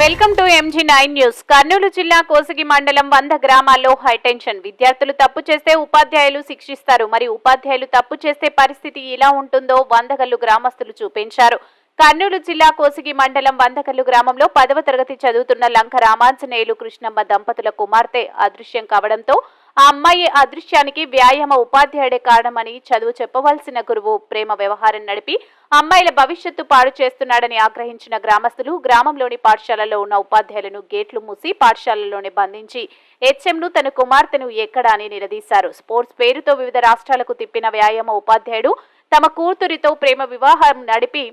Welcome to MG nine news Kurnool జిల్లా కోసిగి మండలం వంద గ్రామాల్లో హైటెన్షన్ విద్యార్థులు తప్పు చేస్తే ఉపాధ్యాయులు శిక్షిస్తారు. మరి ఉపాధ్యాయులు తప్పు చేస్తే పరిస్థితి ఎలా ఉంటుందో వందగల్లు గ్రామస్తులు చూపించారు. కర్నూలు జిల్లా కోసిగి మండలం వందకల్లు గ్రామంలో పదవ తరగతి చదువుతున్న లంక రామాంజనేయులు కృష్ణమ్మ దంపతుల కుమార్తె అదృశ్యం కావడంతో ఆ అమ్మాయి అదృశ్యానికి వ్యాయామ ఉపాధ్యాయుడే కారణమని చదువు చెప్పవలసిన గురువు ప్రేమ వ్యవహారం నడిపి అమ్మాయిల భవిష్యత్తు పాడు చేస్తున్నాడని ఆగ్రహించిన గ్రామస్తులు గ్రామంలోని పాఠశాలలో ఉన్న ఉపాధ్యాయులను గేట్లు మూసి పాఠశాలలోనే బంధించి హెచ్ఎంను తన కుమార్తెను ఎక్కడా అని నిలదీశారు. స్పోర్ట్స్ పేరుతో వివిధ రాష్ట్రాలకు తిప్పిన వ్యాయామ ఉపాధ్యాయుడు తమ కూతురితో ప్రేమ వివాహం నడిపి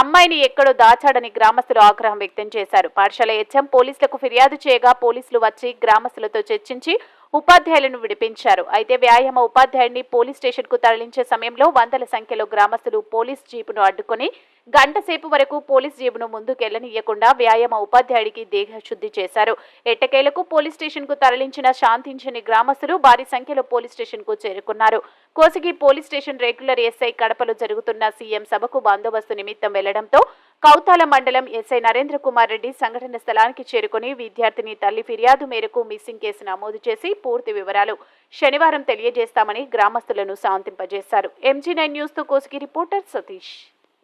అమ్మాయిని ఎక్కడో దాచాడని గ్రామస్తులు ఆగ్రహం వ్యక్తం చేశారు. పాఠశాల హెచ్ఎం పోలీసులకు ఫిర్యాదు చేయగా పోలీసులు వచ్చి గ్రామస్తులతో చర్చించి ఉపాధ్యాయులను విడిపించారు. అయితే వ్యాయామ ఉపాధ్యాయుడిని పోలీస్ స్టేషన్కు తరలించే సమయంలో వందల సంఖ్యలో గ్రామస్తులు పోలీస్ జీపును అడ్డుకొని గంట సేపు వరకు పోలీస్ జేబును ముందుకెళ్ళనీయకుండా వ్యాయామ ఉపాధ్యాయుడికి దేహశుద్ధి చేశారు. ఎట్టకేలకు పోలీస్ స్టేషన్కు తరలించిన శాంతించని గ్రామస్తులు భారీ సంఖ్యలో పోలీస్ స్టేషన్కు చేరుకున్నారు. Kosigi police station regular SI కడపలో జరుగుతున్న సీఎం సభకు బందోబస్తు నిమిత్తం వెళ్ళడంతో కౌతాల మండలం ఎస్ఐ నరేంద్ర కుమార్ రెడ్డి సంఘటన స్థలానికి చేరుకుని విద్యార్థిని తల్లి ఫిర్యాదు మేరకు మిస్సింగ్ కేసు నమోదు చేసి పూర్తి వివరాలు శనివారం తెలియజేస్తామని గ్రామస్తులను శాంతింపజేశారు. ఎంజీ నైన్ న్యూస్తో కోసిగి రిపోర్టర్ సతీష్.